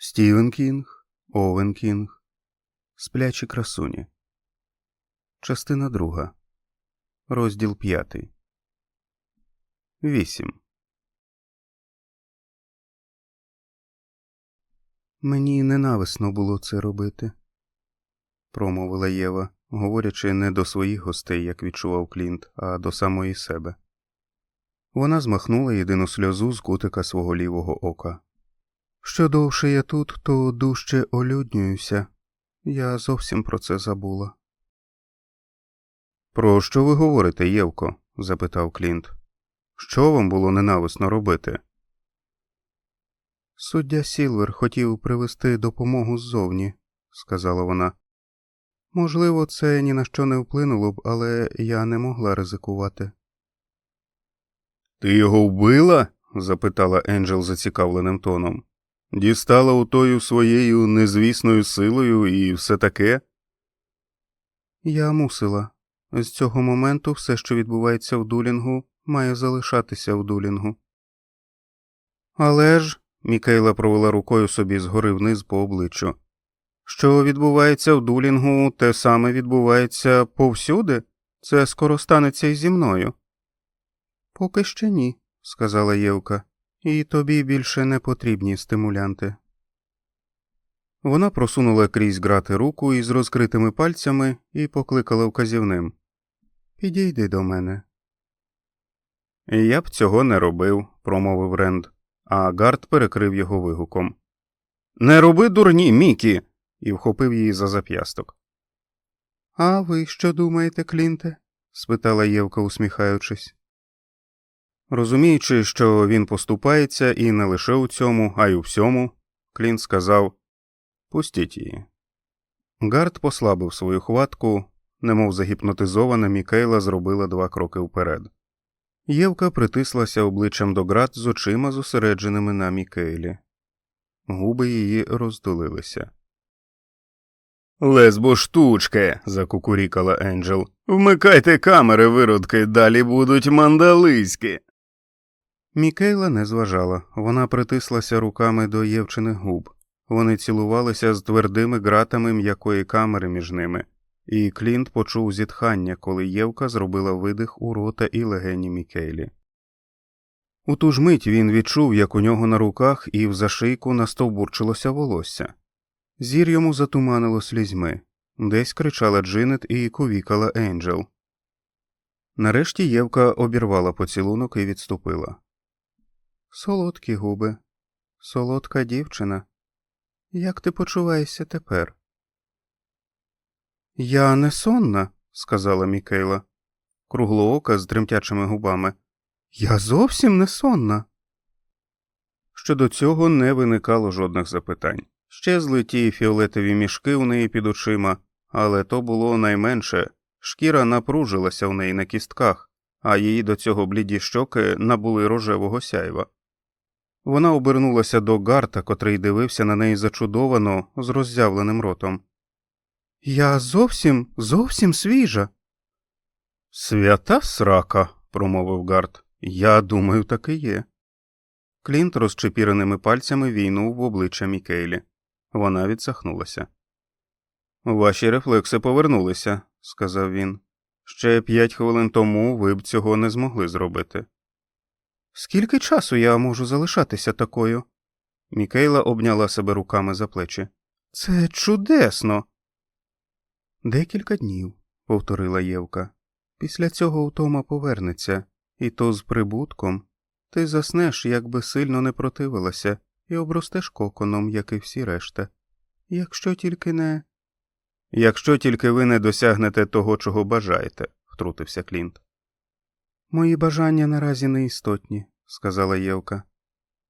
Стівен Кінг, Овен Кінг, Сплячі красуні. Частина друга. Розділ п'ятий. Вісім. Мені ненависно було це робити, промовила Єва, говорячи не до своїх гостей, як відчував Клінт, а до самої себе. Вона змахнула єдину сльозу з кутика свого лівого ока. Що довше я тут, то дужче олюднююся. Я зовсім про це забула. Про що ви говорите, Євко? запитав Клінт. Що вам було ненависно робити? Суддя Сілвер хотів привезти допомогу ззовні, сказала вона. Можливо, це ні на що не вплинуло б, але я не могла ризикувати. Ти його вбила? запитала Енджел зацікавленим тоном. Дістала отою своєю незвісною силою і все таке? Я мусила. З цього моменту все, що відбувається в дулінгу, має залишатися в дулінгу. Але ж. Мікейла провела рукою собі згори вниз по обличчю. Що відбувається в дулінгу, те саме відбувається повсюди? Це скоро станеться і зі мною. Поки ще ні, сказала Євка, і тобі більше не потрібні стимулянти. Вона просунула крізь грати руку із розкритими пальцями і покликала вказівним Підійди до мене. Я б цього не робив, промовив Ренд, а Гард перекрив його вигуком. Не роби дурні, Мікі. і вхопив її за зап'ясток. А ви що думаєте, Клінте? спитала Євка, усміхаючись. Розуміючи, що він поступається і не лише у цьому, а й у всьому, Клінт сказав Пустіть її. Гард послабив свою хватку, немов загіпнотизована Мікейла зробила два кроки вперед. Євка притислася обличчям до град з очима зосередженими на Мікейлі. Губи її роздулилися. Лесбо штучке. закукурікала Енджел. Вмикайте камери, виродки, далі будуть мандалиськи. Мікейла не зважала, вона притислася руками до Євчиних губ. Вони цілувалися з твердими ґратами м'якої камери між ними, і Клінт почув зітхання, коли Євка зробила видих у рота і легені Мікейлі. У ту ж мить він відчув, як у нього на руках і в зашийку настовбурчилося волосся. Зір йому затуманило слізьми, десь кричала Джинет і ковікала Енджел. Нарешті Євка обірвала поцілунок і відступила. Солодкі губи, солодка дівчина. Як ти почуваєшся тепер? Я не сонна, сказала Мікейла, круглоока з тремтячими губами. Я зовсім не сонна. Щодо цього не виникало жодних запитань. Щезли ті фіолетові мішки у неї під очима, але то було найменше шкіра напружилася в неї на кістках, а її до цього бліді щоки набули рожевого сяйва. Вона обернулася до Гарта, котрий дивився на неї зачудовано, з роззявленим ротом. Я зовсім, зовсім свіжа. Свята срака, промовив Гарт. Я думаю, так і є. Клінт розчепіреними пальцями війнув в обличчя Мікейлі. Вона відсахнулася. Ваші рефлекси повернулися, сказав він. Ще п'ять хвилин тому ви б цього не змогли зробити. Скільки часу я можу залишатися такою? Мікейла обняла себе руками за плечі. Це чудесно. Декілька днів, повторила Євка. Після цього втома повернеться, і то з прибутком. Ти заснеш, як би сильно не противилася, і обростеш коконом, як і всі решта. Якщо тільки не. Якщо тільки ви не досягнете того, чого бажаєте, втрутився Клінт. Мої бажання наразі неістотні, сказала Євка.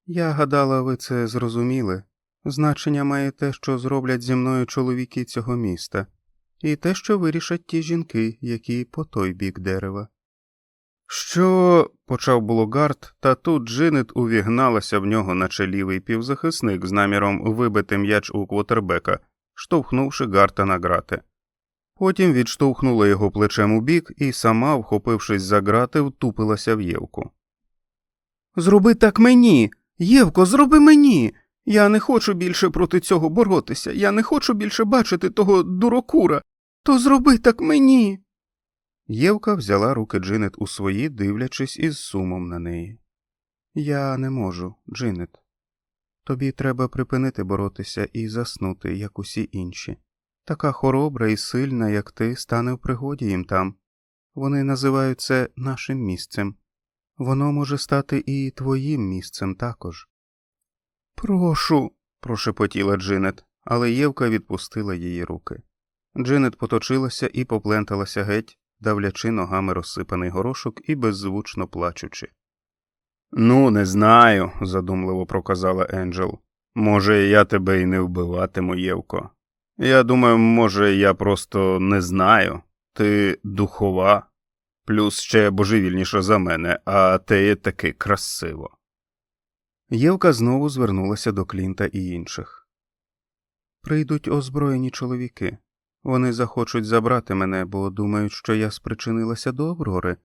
Я гадала, ви це зрозуміли. Значення має те, що зроблять зі мною чоловіки цього міста, і те, що вирішать ті жінки, які по той бік дерева. Що. почав було Гарт, та тут Джинет увігналася в нього, наче лівий півзахисник з наміром вибити м'яч у квотербека, штовхнувши Гарта на грати. Потім відштовхнула його плечем у бік і сама, вхопившись за грати, втупилася в Євку. Зроби так мені. Євко, зроби мені. Я не хочу більше проти цього боротися, я не хочу більше бачити того дурокура. То зроби так мені. Євка взяла руки Джинет у свої, дивлячись із сумом на неї. Я не можу, Джинет. Тобі треба припинити боротися і заснути, як усі інші. Така хоробра і сильна, як ти, стане в пригоді їм там. Вони називають це нашим місцем. Воно може стати і твоїм місцем також. Прошу. прошепотіла Джинет, але Євка відпустила її руки. Джинет поточилася і попленталася геть, давлячи ногами розсипаний горошок і беззвучно плачучи. Ну, не знаю, задумливо проказала Енджел. Може, я тебе і не вбиватиму, Євко. Я думаю, може, я просто не знаю. Ти духова, плюс ще божевільніша за мене, а те є таки красиво. Євка знову звернулася до Клінта і інших. Прийдуть озброєні чоловіки. Вони захочуть забрати мене, бо думають, що я спричинилася до Аврори.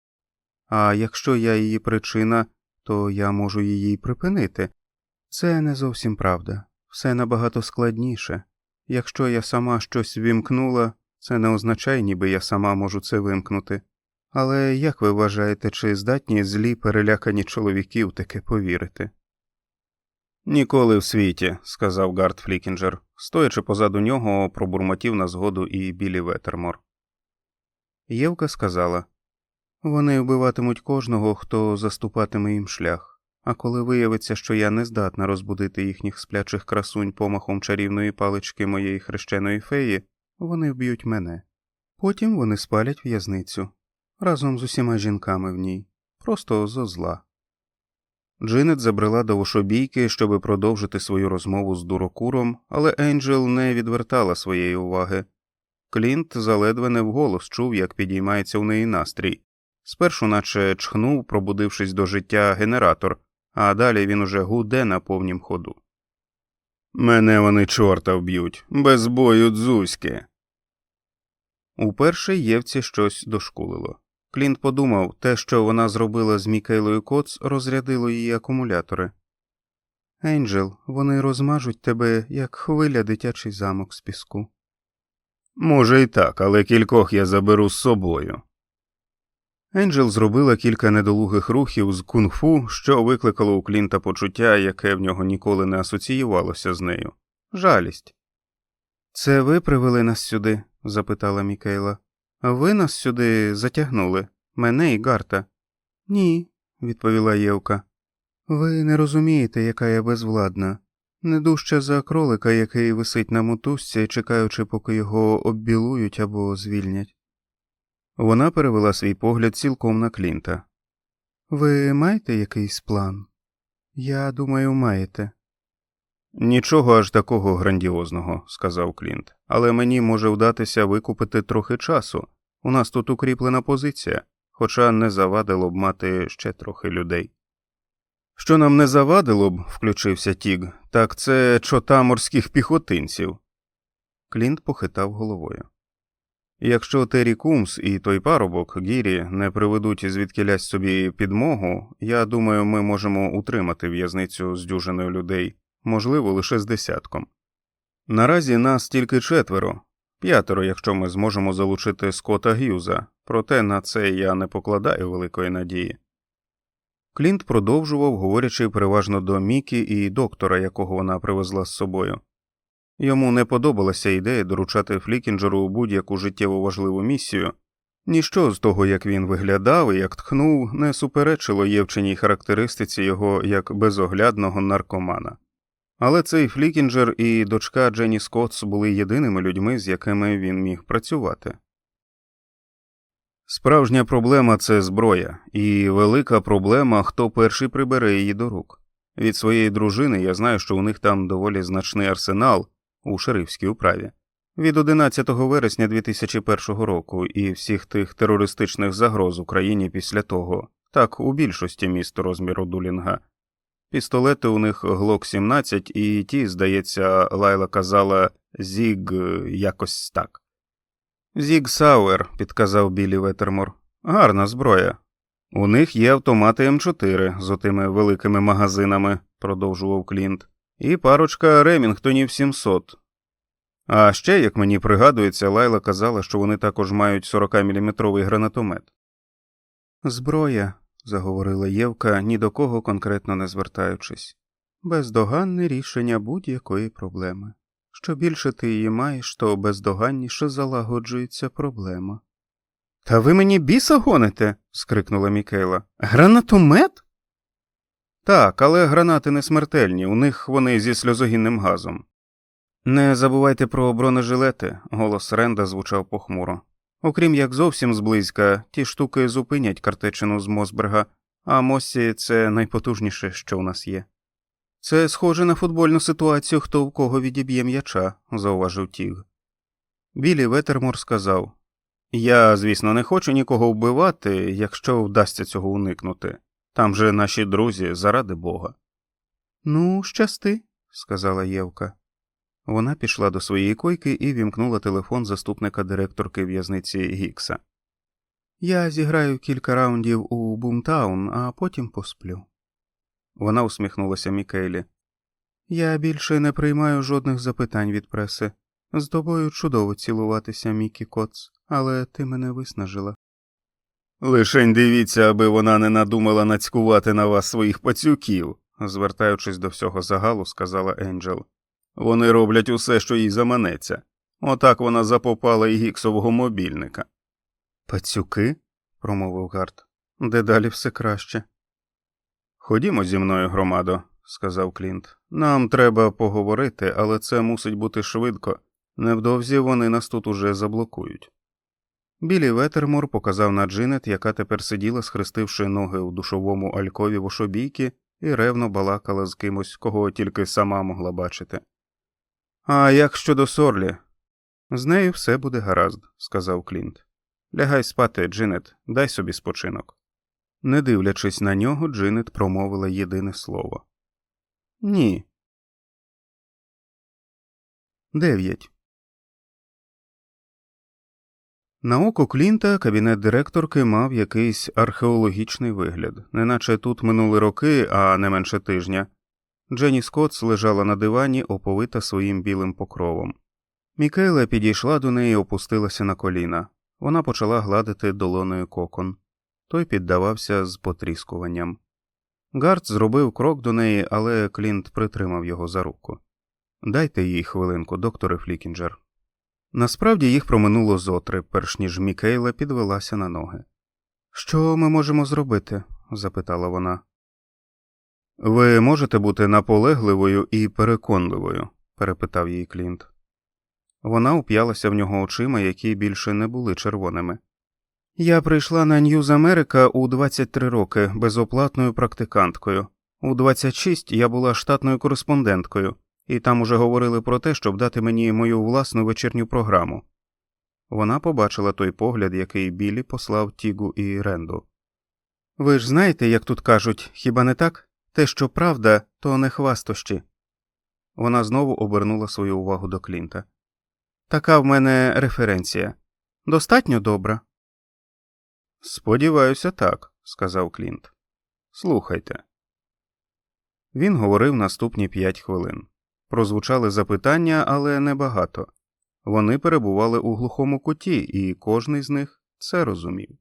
А якщо я її причина, то я можу її припинити. Це не зовсім правда, все набагато складніше. Якщо я сама щось вімкнула, це не означає, ніби я сама можу це вимкнути. Але як ви вважаєте, чи здатні злі перелякані чоловіки в таке повірити? Ніколи в світі, сказав Гард Флікінджер, стоячи позаду нього, пробурмотів на згоду і білі Ветермор. Євка сказала вони вбиватимуть кожного, хто заступатиме їм шлях, а коли виявиться, що я не здатна розбудити їхніх сплячих красунь помахом чарівної палички моєї хрещеної феї, вони вб'ють мене. Потім вони спалять в'язницю разом з усіма жінками в ній, просто зо зла. Джинет забрела до вошобійки, щоби продовжити свою розмову з дурокуром, але Енджел не відвертала своєї уваги. Клінт заледве не вголос чув, як підіймається у неї настрій. Спершу, наче чхнув, пробудившись до життя генератор, а далі він уже гуде на повнім ходу. Мене вони чорта вб'ють, без бою дзузьки. Уперше Євці щось дошкулило. Клінт подумав, те, що вона зробила з Мікейлою Коц, розрядило її акумулятори. Енджел, вони розмажуть тебе, як хвиля дитячий замок з піску. Може, і так, але кількох я заберу з собою. Енджел зробила кілька недолугих рухів з кунг-фу, що викликало у Клінта почуття, яке в нього ніколи не асоціювалося з нею жалість. Це ви привели нас сюди? запитала Мікейла. Ви нас сюди затягнули, мене і Гарта. Ні, відповіла Євка. Ви не розумієте, яка я безвладна. Не дужче за кролика, який висить на мотузці, чекаючи, поки його оббілують або звільнять. Вона перевела свій погляд цілком на Клінта. Ви маєте якийсь план? Я думаю, маєте. Нічого аж такого грандіозного, сказав Клінт, але мені може вдатися викупити трохи часу. У нас тут укріплена позиція, хоча не завадило б мати ще трохи людей. Що нам не завадило б, включився Тіг, так це чота морських піхотинців. Клінт похитав головою. Якщо Террі Кумс і той парубок Гірі не приведуть звідкілясь собі підмогу, я думаю, ми можемо утримати в'язницю з дюжиною людей, можливо, лише з десятком. Наразі нас тільки четверо, п'ятеро, якщо ми зможемо залучити Скота Гюза, проте на це я не покладаю великої надії. Клінт продовжував, говорячи переважно до Мікі і доктора, якого вона привезла з собою. Йому не подобалася ідея доручати Флікінджеру будь-яку життєво важливу місію. Ніщо з того, як він виглядав і як тхнув, не суперечило Євченій характеристиці його як безоглядного наркомана. Але цей Флікінджер і дочка Дженні Скотс були єдиними людьми, з якими він міг працювати. Справжня проблема це зброя, і велика проблема, хто перший прибере її до рук. Від своєї дружини я знаю, що у них там доволі значний арсенал у шерифській управі. Від 11 вересня 2001 року і всіх тих терористичних загроз Україні після того, так у більшості міст розміру Дулінга. Пістолети у них Глок 17 і ті, здається, Лайла казала Зіг якось так. Зіг Сауер, підказав Білі Ветермор. Гарна зброя. У них є автомати М4 з отими великими магазинами, продовжував Клінт, і парочка Ремінгтонів 700. А ще, як мені пригадується, Лайла казала, що вони також мають 40-мм гранатомет. Зброя, заговорила Євка, ні до кого конкретно не звертаючись, бездоганне рішення будь-якої проблеми. Що більше ти її маєш, то бездоганніше залагоджується проблема. Та ви мені біса гоните. скрикнула Мікейла. Гранатомет? Так, але гранати не смертельні, у них вони зі сльозогінним газом. Не забувайте про бронежилети, голос Ренда звучав похмуро. Окрім як зовсім зблизька, ті штуки зупинять картечину з Мосберга, а Моссі це найпотужніше, що у нас є. Це схоже на футбольну ситуацію, хто в кого відіб'є м'яча, зауважив Тіг. Білі Ветермор сказав Я, звісно, не хочу нікого вбивати, якщо вдасться цього уникнути. Там же наші друзі, заради бога. Ну, щасти, сказала Євка. Вона пішла до своєї койки і вімкнула телефон заступника директорки в'язниці Гікса. Я зіграю кілька раундів у Бумтаун, а потім посплю. Вона усміхнулася Мікейлі. Я більше не приймаю жодних запитань від преси. З тобою чудово цілуватися, Мікі Коц, але ти мене виснажила. Лишень дивіться, аби вона не надумала нацькувати на вас своїх пацюків, звертаючись до всього загалу, сказала Енджел. Вони роблять усе, що їй заманеться. Отак вона запопала і гіксового мобільника. Пацюки? промовив Гарт. Дедалі все краще. Ходімо зі мною, громадо, сказав Клінт. Нам треба поговорити, але це мусить бути швидко. Невдовзі вони нас тут уже заблокують. Білі Ветермор показав на Джинет, яка тепер сиділа, схрестивши ноги у душовому алькові в ошобійки, і ревно балакала з кимось, кого тільки сама могла бачити. А як щодо Сорлі? З нею все буде гаразд, сказав Клінт. Лягай спати, Джинет, дай собі спочинок. Не дивлячись на нього, Джинет промовила єдине слово. Ні. Дев'ять. На око Клінта кабінет директорки мав якийсь археологічний вигляд, неначе тут минули роки, а не менше тижня. Дженні Скотс лежала на дивані, оповита своїм білим покровом. Мікейла підійшла до неї і опустилася на коліна. Вона почала гладити долоною кокон. Той піддавався з потріскуванням. Гард зробив крок до неї, але Клінт притримав його за руку. Дайте їй хвилинку, докторе Флікінджер. Насправді їх проминуло зотри, перш ніж Мікейла підвелася на ноги. Що ми можемо зробити? запитала вона. Ви можете бути наполегливою і переконливою? перепитав її Клінт. Вона уп'ялася в нього очима, які більше не були червоними. Я прийшла на Ньюз Америка у 23 роки безоплатною практиканткою. У 26 я була штатною кореспонденткою, і там уже говорили про те, щоб дати мені мою власну вечірню програму. Вона побачила той погляд, який Білі послав Тігу і Ренду. Ви ж знаєте, як тут кажуть, хіба не так? Те, що правда, то не хвастощі. Вона знову обернула свою увагу до Клінта. Така в мене референція. Достатньо добра. Сподіваюся, так, сказав Клінт. Слухайте. Він говорив наступні п'ять хвилин. Прозвучали запитання, але небагато. Вони перебували у глухому куті, і кожний з них це розумів.